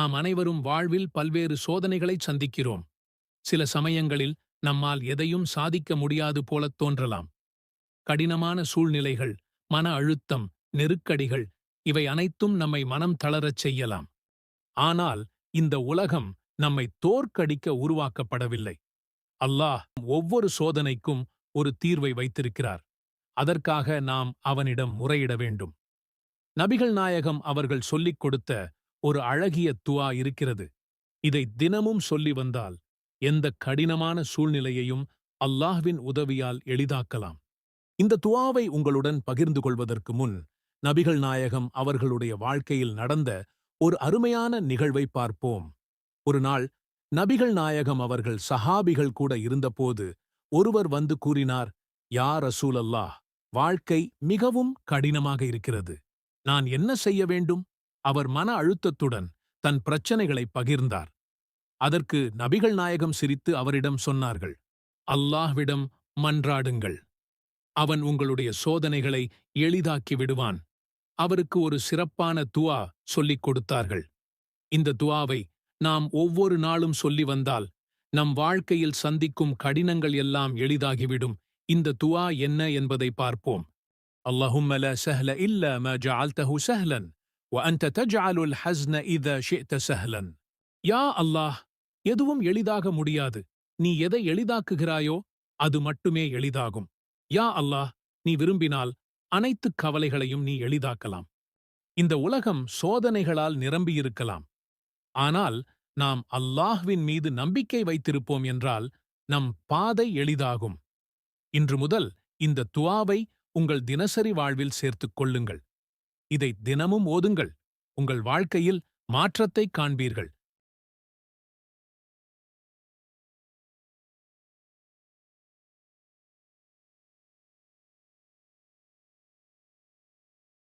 நாம் அனைவரும் வாழ்வில் பல்வேறு சோதனைகளை சந்திக்கிறோம். சில சமயங்களில் நம்மால் எதையும் சாதிக்க முடியாது போலத் தோன்றலாம். கடினமான சூழ்நிலைகள் மன அழுத்தம் நெருக்கடிகள் இவை அனைத்தும் நம்மை மனம் தளரச் செய்யலாம். ஆனால் இந்த உலகம் நம்மை தோற்கடிக்க உருவாக்கப்படவில்லை. அல்லாஹ் ஒவ்வொரு சோதனைக்கும் ஒரு தீர்வை வைத்திருக்கிறார். அதற்காக நாம் அவனிடம் முறையிட வேண்டும். நபிகள் நாயகம் அவர்கள் சொல்லிக் கொடுத்த ஒரு அழகிய துவா இருக்கிறது. இதை தினமும் சொல்லி வந்தால் எந்த கடினமான சூழ்நிலையையும் அல்லாஹ்வின் உதவியால் எளிதாக்கலாம். இந்த துவாவை உங்களுடன் பகிர்ந்து கொள்வதற்கு முன் நபிகள் நாயகம் அவர்களுடைய வாழ்க்கையில் நடந்த ஒரு அருமையான நிகழ்வை பார்ப்போம். ஒரு நாள் நபிகள் நாயகம் அவர்கள் சஹாபிகள் கூட இருந்தபோது ஒருவர் வந்து கூறினார் யா ரசூலல்லாஹ் வாழ்க்கை மிகவும் கடினமாக இருக்கிறது. நான் என்ன செய்ய வேண்டும்? அவர் மன அழுத்தத்துடன் தன் பிரச்சனைகளை பகிர்ந்தார். அதற்கு நபிகள் நாயகம் சிரித்து அவரிடம் சொன்னார்கள் அல்லாஹ்விடம் மன்றாடுங்கள். அவன் உங்களுடைய சோதனைகளை எளிதாக்கி விடுவான். அவருக்கு ஒரு சிறப்பான துவா சொல்லிக் கொடுத்தார்கள். இந்த துவாவை நாம் ஒவ்வொரு நாளும் சொல்லி வந்தால் நம் வாழ்க்கையில் சந்திக்கும் கடினங்கள் எல்லாம் எளிதாகிவிடும். இந்த துவா என்ன என்பதை பார்ப்போம். அல்லாஹும் சஹ்ல இல்ல ம ஜால்தஹு சஹ்லன். وأنت تجعل الحزن إذا شئت سهلا யா அல்லாஹ் எதுவும் எளிதாக முடியாது நீ எதை எளிதாக்குகிறாயோ அது மட்டுமே எளிதாகும் யா அல்லாஹ் நீ விரும்பினால் அனைத்து கவலைகளையும் நீ எளிதாக்கலாம் இந்த உலகம் சோதனைகளால் நிரம்பியிருக்கலாம் ஆனால் நாம் அல்லாஹ்வின் மீது நம்பிக்கை வைத்திருப்போம் என்றால் நம் பாதை எளிதாகும் இன்று முதல் இந்த துவாவை உங்கள் தினசரி வாழ்வில் சேர்த்துக் கொள்ளுங்கள் இதை தினமும் ஓதுங்கள். உங்கள் வாழ்க்கையில் மாற்றத்தைக் காண்பீர்கள்.